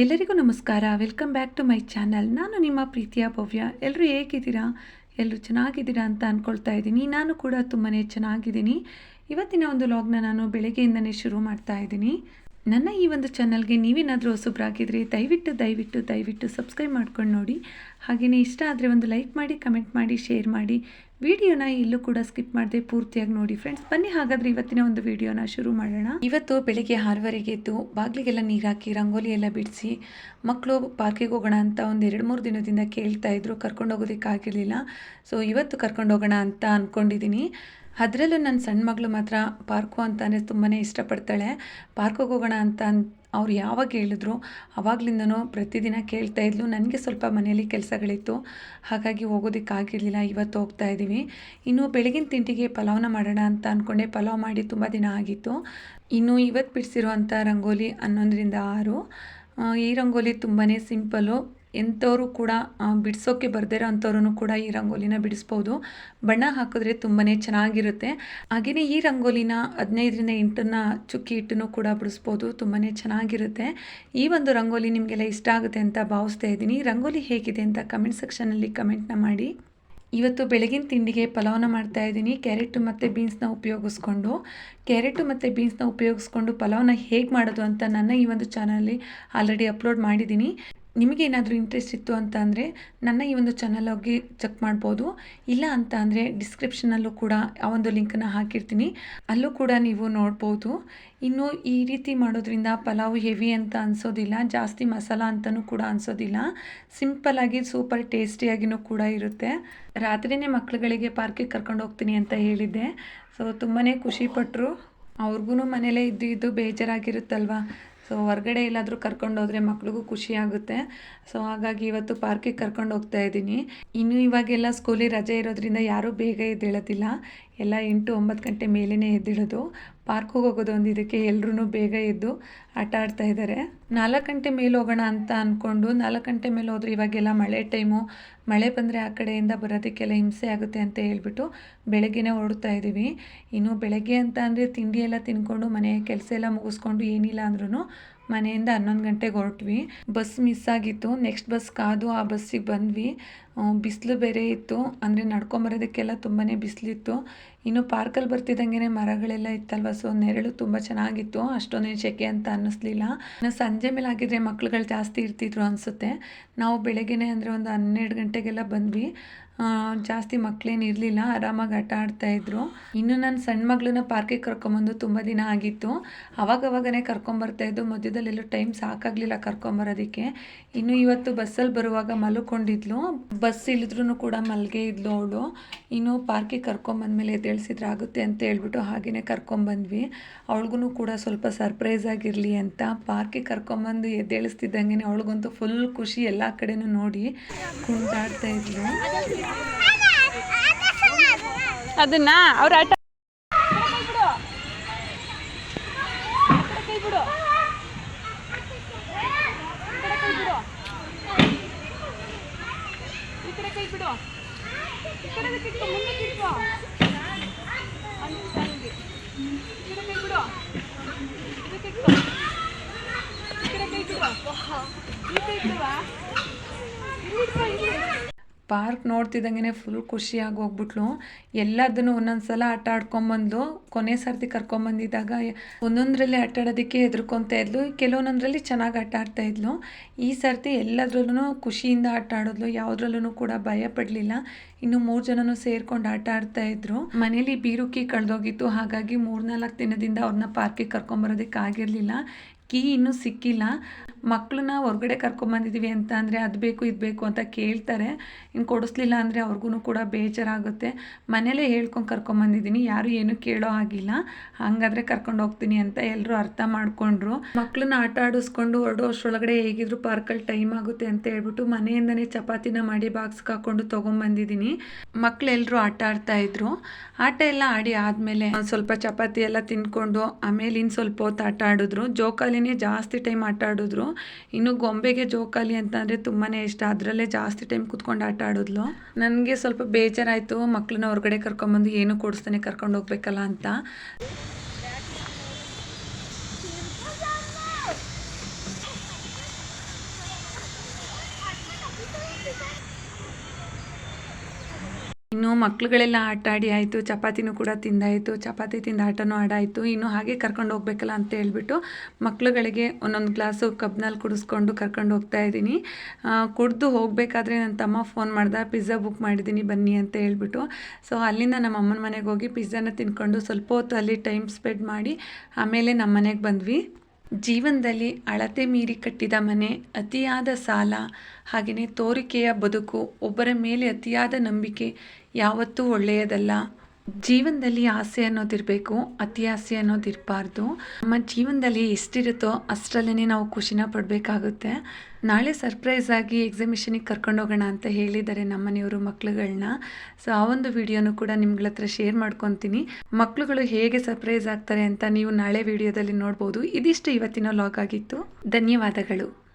ಎಲ್ಲರಿಗೂ ನಮಸ್ಕಾರ. Welcome back to my channel ನಾನು ನಿಮ್ಮ ಪ್ರೀತಿಯ ಭವ್ಯ. ಎಲ್ಲರೂ ಹೇಗಿದ್ದೀರಾ? ಎಲ್ಲರೂ ಚೆನ್ನಾಗಿದ್ದೀರಾ ಅಂತ ಅಂದ್ಕೊಳ್ತಾ ಇದ್ದೀನಿ. ನಾನು ಕೂಡ ತುಂಬಾ ಚೆನ್ನಾಗಿದ್ದೀನಿ. ಇವತ್ತಿನ ಒಂದು ಲಾಗ್ನ ನಾನು ಬೆಳಗ್ಗೆಯಿಂದನೇ ಶುರು ಮಾಡ್ತಾ ಇದ್ದೀನಿ. ನನ್ನ ಈ ಒಂದು ಚಾನಲ್ಗೆ ನೀವೇನಾದರೂ ಹೊಸಬ್ರಾಗಿದ್ದರೆ ದಯವಿಟ್ಟು ದಯವಿಟ್ಟು ದಯವಿಟ್ಟು ಸಬ್ಸ್ಕ್ರೈಬ್ ಮಾಡ್ಕೊಂಡು ನೋಡಿ. ಹಾಗೆಯೇ ಇಷ್ಟ ಆದರೆ ಒಂದು ಲೈಕ್ ಮಾಡಿ ಕಮೆಂಟ್ ಮಾಡಿ ಶೇರ್ ಮಾಡಿ. ವಿಡಿಯೋನ ಇಲ್ಲೂ ಕೂಡ ಸ್ಕಿಪ್ ಮಾಡದೆ ಪೂರ್ತಿಯಾಗಿ ನೋಡಿ ಫ್ರೆಂಡ್ಸ್ ಬನ್ನಿ ಹಾಗಾದ್ರೆ ಇವತ್ತಿನ ಒಂದು ವಿಡಿಯೋನ ಶುರು ಮಾಡೋಣ. ಇವತ್ತು ಬೆಳಿಗ್ಗೆ ಆರುವರೆಗೆ ಎದ್ದು ಬಾಗಿಲಿಗೆಲ್ಲ ನೀರು ಹಾಕಿ, ರಂಗೋಲಿ ಎಲ್ಲ ಬಿಡಿಸಿ ಮಕ್ಕಳು ಪಾರ್ಕಿಗೆ ಹೋಗೋಣ ಅಂತ ಒಂದು ಎರಡು ಮೂರು ದಿನದಿಂದ ಕೇಳ್ತಾ ಇದ್ರು. ಕರ್ಕೊಂಡು ಹೋಗೋದಕ್ಕಾಗಿರಲಿಲ್ಲ ಸೊ ಇವತ್ತು ಕರ್ಕೊಂಡು ಹೋಗೋಣ ಅಂತ ಅಂದ್ಕೊಂಡಿದ್ದೀನಿ ಅದರಲ್ಲೂ ನನ್ನ ಸಣ್ಣ ಮಗಳು ಮಾತ್ರ ಪಾರ್ಕು ಅಂತಂದರೆ ತುಂಬಾ ಇಷ್ಟಪಡ್ತಾಳೆ. ಪಾರ್ಕಿಗೆ ಹೋಗೋಣ ಅಂತ ಅವ್ರು ಯಾವಾಗ ಹೇಳಿದ್ರು ಆವಾಗಲಿಂದನೂ ಪ್ರತಿದಿನ ಕೇಳ್ತಾ ಇದ್ಲು. ನನಗೆ ಸ್ವಲ್ಪ ಮನೆಯಲ್ಲಿ ಕೆಲಸಗಳಿತ್ತು. ಹಾಗಾಗಿ ಹೋಗೋದಕ್ಕಾಗಿರಲಿಲ್ಲ. ಇವತ್ತು ಹೋಗ್ತಾ ಇದ್ದೀವಿ. ಇನ್ನು ಬೆಳಗಿನ ತಿಂಡಿಗೆ ಪಲಾವ್ನ ಮಾಡೋಣ ಅಂತ ಅಂದ್ಕೊಂಡೆ ಪಲಾವ್ ಮಾಡಿ ತುಂಬ ದಿನ ಆಗಿತ್ತು. ಇನ್ನು ಇವತ್ತು ಬಿಡಿಸಿರುವಂಥ ರಂಗೋಲಿ ಹನ್ನೊಂದರಿಂದ ಆರು. ಈ ರಂಗೋಲಿ ತುಂಬಾ ಸಿಂಪಲ್ಲು ಎಂಥವರು ಕೂಡ ಬಿಡಿಸೋಕ್ಕೆ ಬರ್ದಿರೋ ಅಂಥವ್ರೂ ಕೂಡ ಈ ರಂಗೋಲಿನ ಬಿಡಿಸ್ಬೋದು. ಬಣ್ಣ ಹಾಕಿದ್ರೆ ತುಂಬಾ ಚೆನ್ನಾಗಿರುತ್ತೆ. ಹಾಗೆಯೇ ಈ ರಂಗೋಲಿನ ಹದಿನೈದರಿಂದ ಎಂಟನ್ನ ಚುಕ್ಕಿ ಇಟ್ಟನ್ನು ಕೂಡ ಬಿಡಿಸ್ಬೋದು. ತುಂಬಾ ಚೆನ್ನಾಗಿರುತ್ತೆ. ಈ ಒಂದು ರಂಗೋಲಿ ನಿಮಗೆಲ್ಲ ಇಷ್ಟ ಆಗುತ್ತೆ ಅಂತ ಭಾವಿಸ್ತಾ ಇದ್ದೀನಿ. ರಂಗೋಲಿ ಹೇಗಿದೆ ಅಂತ ಕಮೆಂಟ್ ಸೆಕ್ಷನಲ್ಲಿ ಕಮೆಂಟ್ನ ಮಾಡಿ. ಇವತ್ತು ಬೆಳಗಿನ ತಿಂಡಿಗೆ ಪಲಾವ್ನ ಮಾಡ್ತಾ ಇದ್ದೀನಿ. ಕ್ಯಾರೆಟು ಮತ್ತು ಬೀನ್ಸ್ನ ಉಪಯೋಗಿಸ್ಕೊಂಡು. ಕ್ಯಾರೆಟು ಮತ್ತು ಬೀನ್ಸ್ನ ಉಪಯೋಗಿಸ್ಕೊಂಡು ಪಲಾವ್ನ ಹೇಗೆ ಮಾಡೋದು ಅಂತ ನನ್ನ ಈ ಒಂದು ಚಾನಲಲ್ಲಿ ಆಲ್ರೆಡಿ ಅಪ್ಲೋಡ್ ಮಾಡಿದ್ದೀನಿ. ನಿಮಗೆ ಏನಾದರೂ ಇಂಟ್ರೆಸ್ಟ್ ಇತ್ತು ಅಂತ ಅಂದರೆ ನನ್ನ ಈ ಒಂದು ಚಾನಲ್ ಹೋಗಿ ಚೆಕ್ ಮಾಡ್ಬೋದು. ಇಲ್ಲ ಅಂತ ಅಂದರೆ ಡಿಸ್ಕ್ರಿಪ್ಷನಲ್ಲೂ ಕೂಡ ಆ ಒಂದು ಲಿಂಕನ್ನು ಹಾಕಿರ್ತೀನಿ. ಅಲ್ಲೂ ಕೂಡ ನೀವು ನೋಡ್ಬೋದು. ಇನ್ನು ಈ ರೀತಿ ಮಾಡೋದ್ರಿಂದ ಪಲಾವ್ ಹೆವಿ ಅಂತ ಅನಿಸೋದಿಲ್ಲ, ಜಾಸ್ತಿ ಮಸಾಲ ಅಂತಲೂ ಕೂಡ ಅನಿಸೋದಿಲ್ಲ. ಸಿಂಪಲ್ಲಾಗಿ ಸೂಪರ್ ಟೇಸ್ಟಿಯಾಗಿಯೂ ಕೂಡ ಇರುತ್ತೆ. ರಾತ್ರಿಯೇ ಮಕ್ಕಳುಗಳಿಗೆ ಪಾರ್ಕಿಗೆ ಕರ್ಕೊಂಡು ಹೋಗ್ತೀನಿ ಅಂತ ಹೇಳಿದ್ದೆ. ಸೊ ತುಂಬಾ ಖುಷಿಪಟ್ಟರು ಅವ್ರಿಗೂ ಮನೇಲೇ ಇದ್ದು ಇದ್ದು ಬೇಜಾರಾಗಿರುತ್ತಲ್ವ? ಸೊ ಹೊರ್ಗಡೆ ಎಲ್ಲಾದರೂ ಕರ್ಕೊಂಡು ಹೋದರೆ ಮಕ್ಳಿಗೂ ಖುಷಿ ಆಗುತ್ತೆ. ಸೊ ಹಾಗಾಗಿ ಇವತ್ತು ಪಾರ್ಕಿಗೆ ಕರ್ಕೊಂಡು ಹೋಗ್ತಾ ಇದ್ದೀನಿ. ಇನ್ನು ಇವಾಗೆಲ್ಲ ಸ್ಕೂಲಿಗೆ ರಜೆ ಇರೋದ್ರಿಂದ ಯಾರೂ ಬೇಗ ಎದ್ದೇಳೋದಿಲ್ಲ. ಎಲ್ಲ ಎಂಟು ಒಂಬತ್ತು ಗಂಟೆ ಮೇಲೇ ಎದ್ದೇಳೋದು. ಪಾರ್ಕಿಗೆ ಹೋಗೋದು ಒಂದು ಇದಕ್ಕೆ ಎಲ್ಲರೂ ಬೇಗ ಎದ್ದು ಆಟ ಆಡ್ತಾ ಇದ್ದಾರೆ ನಾಲ್ಕು ಗಂಟೆ ಮೇಲೆ ಹೋಗೋಣ ಅಂತ ಅಂದ್ಕೊಂಡು ನಾಲ್ಕು ಗಂಟೆ ಮೇಲೆ ಹೋದ್ರೆ ಇವಾಗೆಲ್ಲ ಮಳೆ ಟೈಮು ಮಳೆ ಬಂದರೆ ಆ ಕಡೆಯಿಂದ ಬರೋದಕ್ಕೆಲ್ಲ ಹಿಂಸೆ ಆಗುತ್ತೆ ಅಂತ ಹೇಳ್ಬಿಟ್ಟು ಬೆಳಗ್ಗೆನೇ ಹೊರಡ್ತಾ ಇದ್ದೀವಿ ಇನ್ನು ಬೆಳಗ್ಗೆ ಅಂತ ಅಂದರೆ ತಿಂಡಿ ಎಲ್ಲ ತಿನ್ಕೊಂಡು ಮನೆ ಕೆಲಸ ಎಲ್ಲ ಮುಗಿಸ್ಕೊಂಡು ಏನಿಲ್ಲ ಅಂದ್ರೂ ಮನೆಯಿಂದ ಹನ್ನೊಂದು ಗಂಟೆಗೆ ಹೊರಟ್ವಿ. ಬಸ್ ಮಿಸ್ ಆಗಿತ್ತು. ನೆಕ್ಸ್ಟ್ ಬಸ್ ಕಾದು ಆ ಬಸ್ಸಿಗೆ ಬಂದ್ವಿ. ಬಿಸಿಲು ಬೇರೆ ಇತ್ತು. ಅಂದರೆ ನಡ್ಕೊಂಬರೋದಕ್ಕೆಲ್ಲ ತುಂಬಾ ಬಿಸಿಲಿತ್ತು. ಇನ್ನು ಪಾರ್ಕಲ್ಲಿ ಬರ್ತಿದ್ದಂಗೆ ಮರಗಳೆಲ್ಲ ಇತ್ತಲ್ವ? ಸೊ, ನೆರಳು ತುಂಬ ಚೆನ್ನಾಗಿತ್ತು. ಅಷ್ಟೊಂದೇನು ಸೆಕೆ ಅಂತ ಅನ್ನಿಸ್ಲಿಲ್ಲ. ಇನ್ನು ಸಂಜೆ ಮೇಲೆ ಆಗಿದ್ದರೆ ಮಕ್ಳುಗಳು ಜಾಸ್ತಿ ಇರ್ತಿದ್ರು ಅನಿಸುತ್ತೆ. ನಾವು ಬೆಳಗ್ಗೆನೆ ಅಂದರೆ ಒಂದು ಹನ್ನೆರಡು ಗಂಟೆಗೆಲ್ಲ ಬಂದ್ವಿ. ಜಾಸ್ತಿ ಮಕ್ಕಳೇನು ಇರಲಿಲ್ಲ, ಆರಾಮಾಗಿ ಆಟ ಆಡ್ತಾ ಇದ್ರು. ಇನ್ನು ನನ್ನ ಸಣ್ಣ ಮಗಳನ್ನ ಪಾರ್ಕಿಗೆ ಕರ್ಕೊಂಬಂದು ತುಂಬ ದಿನ ಆಗಿತ್ತು. ಅವಾಗವಾಗನೇ ಕರ್ಕೊಂಬರ್ತಾ ಇದ್ದು, ಮಧ್ಯದಲ್ಲೆಲ್ಲೂ ಟೈಮ್ ಸಾಕಾಗಲಿಲ್ಲ ಕರ್ಕೊಂಬರೋದಕ್ಕೆ. ಇನ್ನು ಇವತ್ತು ಬಸ್ಸಲ್ಲಿ ಬರುವಾಗ ಮಲ್ಕೊಂಡಿದ್ಲು. ಬಸ್ ಇಳಿದ್ರೂ ಕೂಡ ಮಲ್ಗೆ ಇದ್ಲು ಅವಳು. ಇನ್ನು ಪಾರ್ಕಿಗೆ ಕರ್ಕೊಂಬಂದ್ಮೇಲೆ ಎದ್ದೇಳಿಸಿದ್ರೆ ಆಗುತ್ತೆ ಅಂತ ಹೇಳ್ಬಿಟ್ಟು ಹಾಗೆಯೇ ಕರ್ಕೊಂಬಂದ್ವಿ. ಅವಳಿಗೂ ಕೂಡ ಸ್ವಲ್ಪ ಸರ್ಪ್ರೈಸ್ ಆಗಿರಲಿ ಅಂತ ಪಾರ್ಕಿಗೆ ಕರ್ಕೊಂಬಂದು ಎದ್ದೇಳಿಸ್ತಿದ್ದಂಗೆ ಅವಳಿಗಂತೂ ಫುಲ್ ಖುಷಿ ಎಲ್ಲ ಕಡೆಯೂ ನೋಡಿ ಕುಣಿದಾಡ್ತಾ ಇದ್ಲು. ಅದನ್ನ ಅವ್ರ ಆಟ ಪಾರ್ಕ್ ನೋಡ್ತಿದ್ದಂಗೆ ಫುಲ್ ಖುಷಿಯಾಗಿ ಹೋಗ್ಬಿಟ್ಲು ಎಲ್ಲದನ್ನು ಒಂದೊಂದು ಸಲ ಆಟ ಆಡ್ಕೊಂಬಂದು ಕೊನೆ ಸರ್ತಿ ಕರ್ಕೊಂಬಂದಿದ್ದಾಗ ಒಂದೊಂದರಲ್ಲಿ ಆಟ ಆಡೋದಕ್ಕೆ ಹೆದರ್ಕೊತಾ ಇದ್ಲು. ಕೆಲವೊಂದರಲ್ಲಿ ಚೆನ್ನಾಗಿ ಆಟ ಆಡ್ತಾ ಇದ್ಲು. ಈ ಸರ್ತಿ ಎಲ್ಲದ್ರಲ್ಲೂ ಖುಷಿಯಿಂದ ಆಟ ಆಡಿದ್ಲು. ಯಾವುದ್ರಲ್ಲೂ ಕೂಡ ಭಯ ಪಡಲಿಲ್ಲ. ಇನ್ನು ಮೂರು ಜನನು ಸೇರ್ಕೊಂಡು ಆಟ ಆಡ್ತಾ ಇದ್ರು. ಮನೇಲಿ ಬೀರುಕಿ ಕಳೆದೋಗಿತ್ತು. ಹಾಗಾಗಿ ಮೂರ್ನಾಲ್ಕು ದಿನದಿಂದ ಅವ್ರನ್ನ ಪಾರ್ಕಿಗೆ ಕರ್ಕೊಂಬರೋದಕ್ಕೆ ಆಗಿರಲಿಲ್ಲ. ಕೀ ಇನ್ನೂ ಸಿಕ್ಕಿಲ್ಲ. ಮಕ್ಕಳನ್ನ ಹೊರಗಡೆ ಕರ್ಕೊಂಬಂದಿದ್ದೀವಿ ಅಂತ ಅಂದರೆ ಅದು ಬೇಕು, ಇದು ಬೇಕು ಅಂತ ಕೇಳ್ತಾರೆ. ಇನ್ನು ಕೊಡಿಸ್ಲಿಲ್ಲ ಅಂದರೆ ಅವ್ರಿಗೂ ಕೂಡ ಬೇಜಾರಾಗುತ್ತೆ. ಮನೇಲೇ ಹೇಳ್ಕೊಂಡು ಕರ್ಕೊಂಬಂದಿದ್ದೀನಿ ಯಾರು ಏನು ಕೇಳೋ ಆಗಿಲ್ಲ ಹಾಗಾದರೆ ಕರ್ಕೊಂಡು ಹೋಗ್ತೀನಿ ಅಂತ ಎಲ್ಲರೂ ಅರ್ಥ ಮಾಡಿಕೊಂಡ್ರು. ಮಕ್ಕಳನ್ನ ಆಟ ಆಡಿಸ್ಕೊಂಡು ಹೊರಡೋ ಅಷ್ಟರೊಳಗಡೆ ಹೇಗಿದ್ರು ಪಾರ್ಕಲ್ಲಿ ಟೈಮ್ ಆಗುತ್ತೆ ಅಂತ ಹೇಳ್ಬಿಟ್ಟು ಮನೆಯಿಂದನೇ ಚಪಾತಿನ ಮಾಡಿ ಬಾಕ್ಸ್ ಹಾಕ್ಕೊಂಡು ತೊಗೊಂಬಂದಿದ್ದೀನಿ ಮಕ್ಕಳೆಲ್ಲರೂ ಆಟ ಆಡ್ತಾ ಇದ್ರು. ಆಟ ಎಲ್ಲ ಆಡಿ ಆದಮೇಲೆ ಸ್ವಲ್ಪ ಚಪಾತಿ ಎಲ್ಲ ತಿನ್ಕೊಂಡು ಆಮೇಲೆ ಇನ್ನು ಸ್ವಲ್ಪ ಹೊತ್ತು ಆಟ ಆಡಿದ್ರು. ಜೋಕಾಲಿನೇ ಜಾಸ್ತಿ ಟೈಮ್ ಆಟ ಆಡಿದ್ರು. ಇನ್ನು ಗೊಂಬೆಗೆ ಜೋಕಾಲಿ ಅಂತ ಅಂದರೆ ತುಂಬಾ ಇಷ್ಟ. ಅದರಲ್ಲೇ ಜಾಸ್ತಿ ಟೈಮ್ ಕುತ್ಕೊಂಡು ಆಟ ಆಡಿದ್ಲು. ನನಗೆ ಸ್ವಲ್ಪ ಬೇಜಾರಾಯಿತು. ಮಕ್ಕಳನ್ನ ಹೊರಗಡೆ ಕರ್ಕೊಂಬಂದು ಏನು ಕೊಡಿಸ್ತಾನೆ ಕರ್ಕೊಂಡು ಹೋಗ್ಬೇಕಲ್ಲ ಅಂತ. ಮಕ್ಳುಗಳೆಲ್ಲ ಆಟ ಆಡಿ ಆಯಿತು, ಚಪಾತಿನೂ ಕೂಡ ತಿಂದಾಯಿತು, ಚಪಾತಿ ತಿಂದ ಆಟನೂ ಆಡಾಯಿತು. ಇನ್ನು ಹಾಗೆ ಕರ್ಕೊಂಡು ಹೋಗ್ಬೇಕಲ್ಲ ಅಂತ ಹೇಳ್ಬಿಟ್ಟು ಮಕ್ಳುಗಳಿಗೆ ಒಂದೊಂದು ಗ್ಲಾಸು ಕಬ್ನಲ್ಲಿ ಕುಡಿಸ್ಕೊಂಡು ಕರ್ಕೊಂಡು ಹೋಗ್ತಾ ಇದ್ದೀನಿ. ಕುಡಿದು ಹೋಗಬೇಕಾದ್ರೆ ನನ್ನ ತಮ್ಮ ಫೋನ್ ಮಾಡ್ದ, ಪಿಜ್ಜಾ ಬುಕ್ ಮಾಡಿದ್ದೀನಿ, ಬನ್ನಿ ಅಂತ ಹೇಳ್ಬಿಟ್ಟು. ಸೊ, ಅಲ್ಲಿಂದ ನಮ್ಮ ಅಮ್ಮನ ಮನೆಗೆ ಹೋಗಿ ಪಿಜ್ಜಾನ ತಿನ್ಕೊಂಡು ಸ್ವಲ್ಪ ಹೊತ್ತು ಅಲ್ಲಿ ಟೈಮ್ ಸ್ಪೆಂಡ್ ಮಾಡಿ ಆಮೇಲೆ ನಮ್ಮ ಮನೆಗೆ ಬಂದ್ವಿ. ಜೀವನದಲ್ಲಿ ಅಳತೆ ಮೀರಿ ಕಟ್ಟಿದ ಮನೆ, ಅತಿಯಾದ ಸಾಲ, ಹಾಗೆಯೇ ತೋರಿಕೆಯ ಬದುಕು, ಒಬ್ಬರ ಮೇಲೆ ಅತಿಯಾದ ನಂಬಿಕೆ ಯಾವತ್ತೂ ಒಳ್ಳೆಯದಲ್ಲ. ಜೀವನದಲ್ಲಿ ಆಸೆ ಅನ್ನೋದಿರಬೇಕು, ಅತಿ ಆಸೆ ಅನ್ನೋದಿರಬಾರ್ದು. ನಮ್ಮ ಜೀವನದಲ್ಲಿ ಎಷ್ಟಿರುತ್ತೋ ಅಷ್ಟರಲ್ಲೇ ನಾವು ಖುಷಿನ ಪಡಬೇಕಾಗುತ್ತೆ. ನಾಳೆ ಸರ್ಪ್ರೈಸ್ ಆಗಿ ಎಕ್ಸಿಮಿಷನಿಗೆ ಕರ್ಕೊಂಡು ಹೋಗೋಣ ಅಂತ ಹೇಳಿದ್ದಾರೆ ನಮ್ಮ ಮನೆಯವರು ಮಕ್ಕಳುಗಳನ್ನ ಸೊ ಆ ಒಂದು ವಿಡಿಯೋನು ಕೂಡ ನಿಮ್ಗಳ ಹತ್ರ ಶೇರ್ ಮಾಡ್ಕೊತೀನಿ. ಮಕ್ಕಳುಗಳು ಹೇಗೆ ಸರ್ಪ್ರೈಸ್ ಆಗ್ತಾರೆ ಅಂತ ನೀವು ನಾಳೆ ವಿಡಿಯೋದಲ್ಲಿ ನೋಡ್ಬೋದು. ಇದಿಷ್ಟು ಇವತ್ತಿನ ಲಾಗ್ ಆಗಿತ್ತು. ಧನ್ಯವಾದಗಳು.